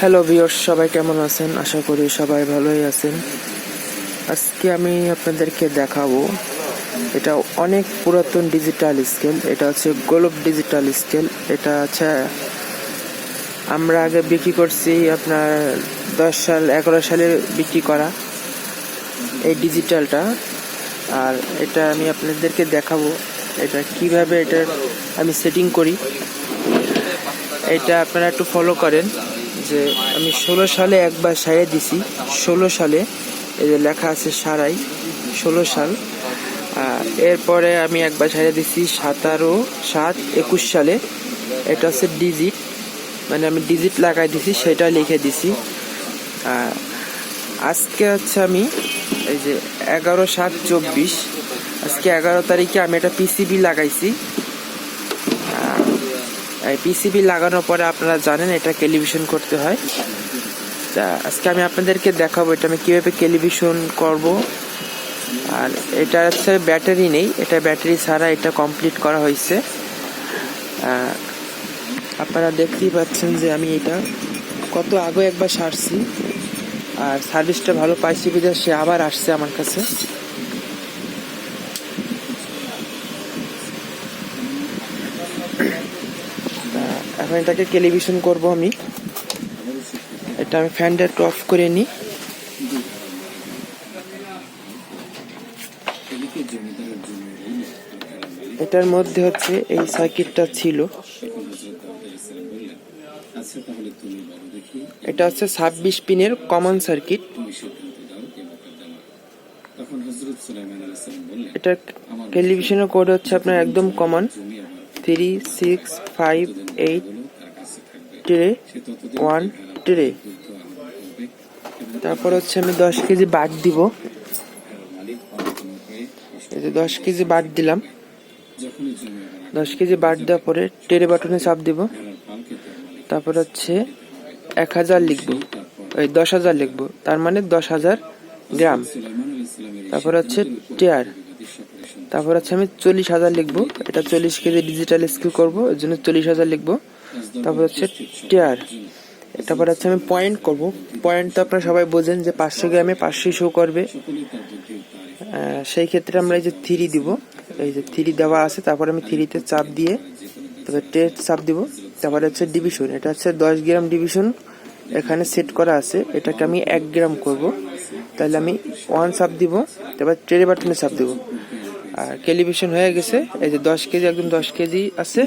Hello viewers সবাই কেমন আছেন? আশা করি সবাই ভালোই আছেন। আজকে আমি আপনাদেরকে দেখাবো, এটা অনেক পুরাতন ডিজিটাল স্কেল এটা হচ্ছে গোলব ডিজিটাল স্কেল এটা হচ্ছে, আমরা আগে বিক্রি করছি আপনার দশ সাল, এগারো সালে বিক্রি করা এই ডিজিটালটা আর এটা আমি আপনাদেরকে দেখাবো, এটা কীভাবে এটা আমি সেটিং করি। এটা আপনারা একটু ফলো করেন। যে আমি ষোলো সালে একবার সারিয়ে দিছি। ষোলো সালে এই যে লেখা আছে সারাই, ষোলো সাল। এরপরে আমি একবার সারিয়ে দিছি সাতারো সাত একুশ সালে। এটা হচ্ছে ডিজিট মানে আমি ডিজিট লাগাই দিছি, সেটা লিখে দিছি। আজকে হচ্ছে আমি এই যে এগারো সাত চব্বিশ, আজকে এগারো তারিখে আমি একটা পিসিবি লাগাইছি। পিসিবি লাগানোর পরে আপনারা জানেন এটা টেলিভিশন করতে হয়। তা আজকে আমি আপনাদেরকে দেখাবো এটা আমি কীভাবে টেলিভিশন করব। আর এটা হচ্ছে ব্যাটারি নেই, এটা ব্যাটারি ছাড়া এটা কমপ্লিট করা হয়েছে। আপনারা দেখতেই পাচ্ছেন যে আমি এটা কত আগে একবার সারছি। আর সার্ভিসটা ভালো পাইছি বিধে সে আবার আসছে আমার কাছে। এখন এটাকে টেলিভিশন করব আমি। এটা আমি ফ্যানটা একটু অফ করে নিই। এটার মধ্যে হচ্ছে এই সার্কিটটা ছিল। এটা হচ্ছে ছাব্বিশ পিনের কমন সার্কিট এটা টেলিভিশনের কোড হচ্ছে আপনার একদম common three six five eight three one three তারপর হচ্ছে আমি দশ কেজি বাট দিব। এই যে দশ কেজি বাট দিলাম। দশ কেজি বাট দেওয়ার পরে টেরে বাটনে চাপ দিব। তারপর হচ্ছে এক হাজার লিখব। ওই দশ হাজার লিখব। তার মানে দশ হাজার গ্রাম। তারপর হচ্ছে টেয়ার। তারপর হচ্ছে আমি চল্লিশ হাজার লিখব। এটা চল্লিশ কেজি ডিজিটাল স্কিল করব, এর জন্য চল্লিশ হাজার লিখব। তারপর হচ্ছে টেয়ার তারপর হচ্ছে আমি পয়েন্ট করব। পয়েন্ট তো আপনারা সবাই বোঝেন যে পাঁচশো গ্রামে পাঁচশো শো করবে। সেই ক্ষেত্রে আমরা এই যে থ্রি দিব। এই যে থ্রি দেওয়া আছে, তারপর আমি থ্রিতে চাপ দিয়ে তারপর টেট চাপ দিব। তারপরে হচ্ছে ডিভিশন এটা হচ্ছে দশ গ্রাম ডিভিশন এখানে সেট করা আছে। এটাকে আমি এক গ্রাম করব। তাহলে আমি ওয়ান সাপ দিব। তারপর ট্রে বাটনে সাপ দিব। আর টেলিভিশন হয়ে গেছে। এই যে দশ কেজি, একদম দশ কেজি আছে।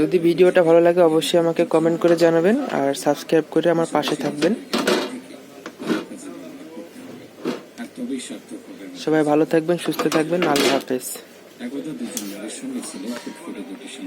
যদি ভিডিওটা ভালো লাগে, অবশ্যই আমাকে কমেন্ট করে জানাবেন আর সাবস্ক্রাইব করে আমার পাশে থাকবেন। সবাই ভালো থাকবেন, সুস্থ থাকবেন, আল্লাহ হাফেজ।